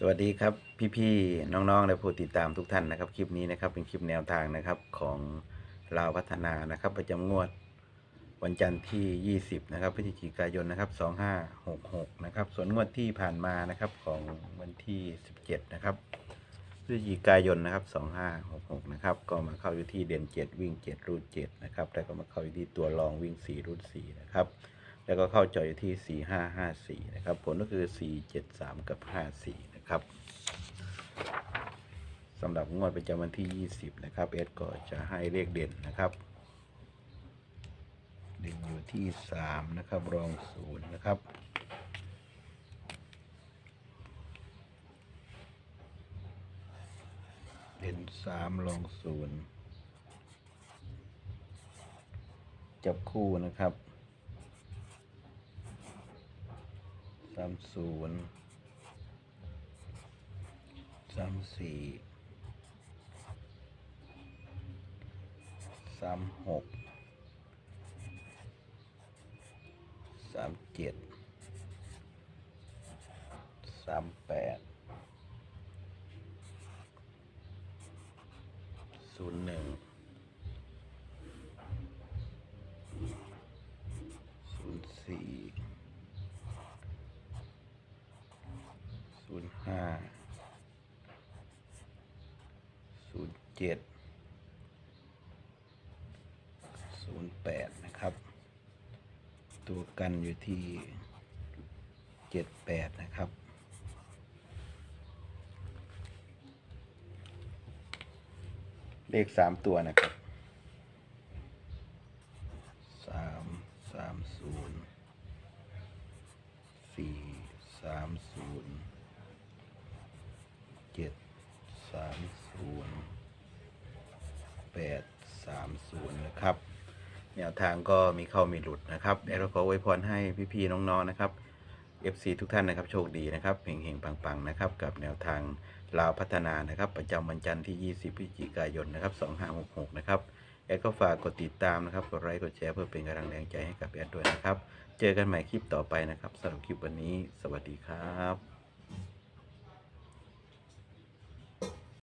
สวัสดีครับพี่ๆน้องๆและผู้ติดตามทุกท่านนะครับ คลิปนี้นะครับเป็นคลิปแนวทางนะครับของลาวพัฒนานะครับ ประจำงวดวันจันทร์ที่ 20 นะครับพฤศจิกายนนะครับ 2566 นะครับ ส่วนงวดที่ผ่านมานะครับของวันที่ 17 นะครับพฤศจิกายนนะครับ 2566 นะครับ ก็มาเข้าอยู่ที่เด่น 7 วิ่ง 7 รูด 7 นะครับแล้วก็มาเข้าอยู่ที่ตัวรองวิ่ง 4 รูด 4 นะครับแล้วก็เข้าจออยู่ที่ 4554 นะครับ ผลก็คือ 473 กับ 54 นะครับสำหรับงวดประจำวันที่ 20 นะครับเอสก็จะให้เลขเด่นนะครับ เด่นอยู่ที่ 3 นะครับ รองศูนย์นะครับเด่น3รองศูนย์จับคู่นะครับสามศูนย์ สามสี่สามหกสามเจ็ดสามแปดศูนย์หนึ่งศูนย์สี่ศูนย์ห้า ศูนย์ เจ็ดศูนย์แปดนะครับ ตัวกันอยู่ที่เจ็ดแปดนะครับเลขสามตัวนะครับสามสามศูนย์สี่สามศูนย์เจ็ดสาม 0830 นะครับ แนวทางก็มีเข้ามีหลุดนะครับแอร์ก็ไว้พรให้พี่ๆน้องๆนะครับ FC ทุกท่านนะครับโชคดีนะครับเฮงๆปังๆนะครับกับแนวทางลาวพัฒนานะครับ ประจำวันจันทร์ที่ 20พฤศจิกายนนะครับ2566 นะครับแอดก็ฝากกดติดตามนะครับ กดไลค์กดแชร์เพื่อเป็นกำลังแรงใจให้กับแอดด้วยนะครับ เจอกันใหม่คลิปต่อไปนะครับสำหรับคลิปวันนี้ สวัสดีครับ